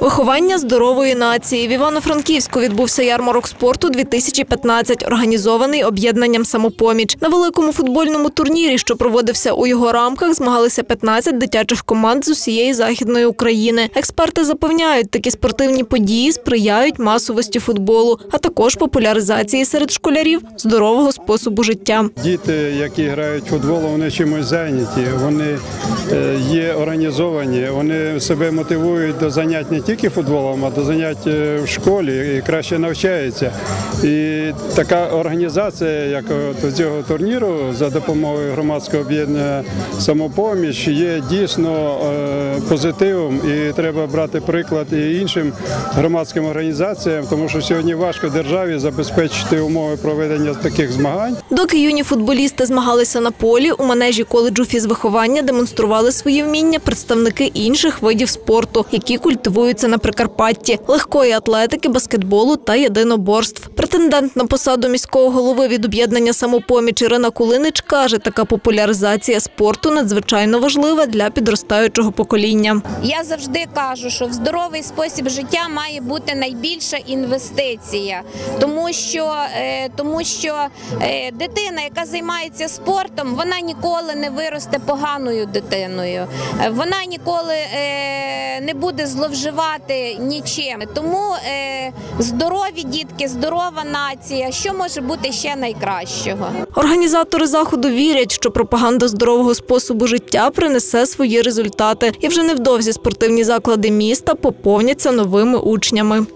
Виховання здорової нації в Івано-Франківську відбувся ярмарок спорту 2015, організований об'єднанням самопоміч. На великому футбольному турнірі, що проводився у його рамках, змагалися 15 дитячих команд з усієї західної України. Експерти запевняють, такі спортивні події сприяють масовості футболу, а також популяризації серед школярів здорового способу життя. Діти, які грають футбол, вони чимось зайняті, вони е, є організовані, вони себе мотивують до занять не тільки футболом, а до занять е, в школі і краще навчається. І така організація, як от цього турніру за допомогою громадського об'єднання самопоміч, є дійсно е, позитивом і треба брати приклад і іншим громадським організаціям, тому що сьогодні важко державі забезпечити умови проведення таких змагань. Доки юні футболісти змагалися на полі, у манежі коледжу фізвиховання демонстрували свої вміння представники інших видів спорту, які культивуються на Прикарпатті – легкої атлетики, баскетболу та єдиноборств. Претендент на посаду міського голови від об'єднання самопоміч Ірина Кулинич каже, така популяризація спорту надзвичайно важлива для підростаючого покоління. Я завжди кажу, що в здоровий спосіб життя має бути найбільша інвестиція, тому що, е, тому що е, дитина, яка займається спортом, вона ніколи не виросте поганою дитиною, Е, вона ніколи не буде зловживати нічим. Тому здорові дітки, здорова нація. Що може бути ще найкращого? Організатори заходу вірять, що пропаганда здорового способу життя принесе свої результати, і вже невдовзі спортивні заклади міста поповняться новими учнями.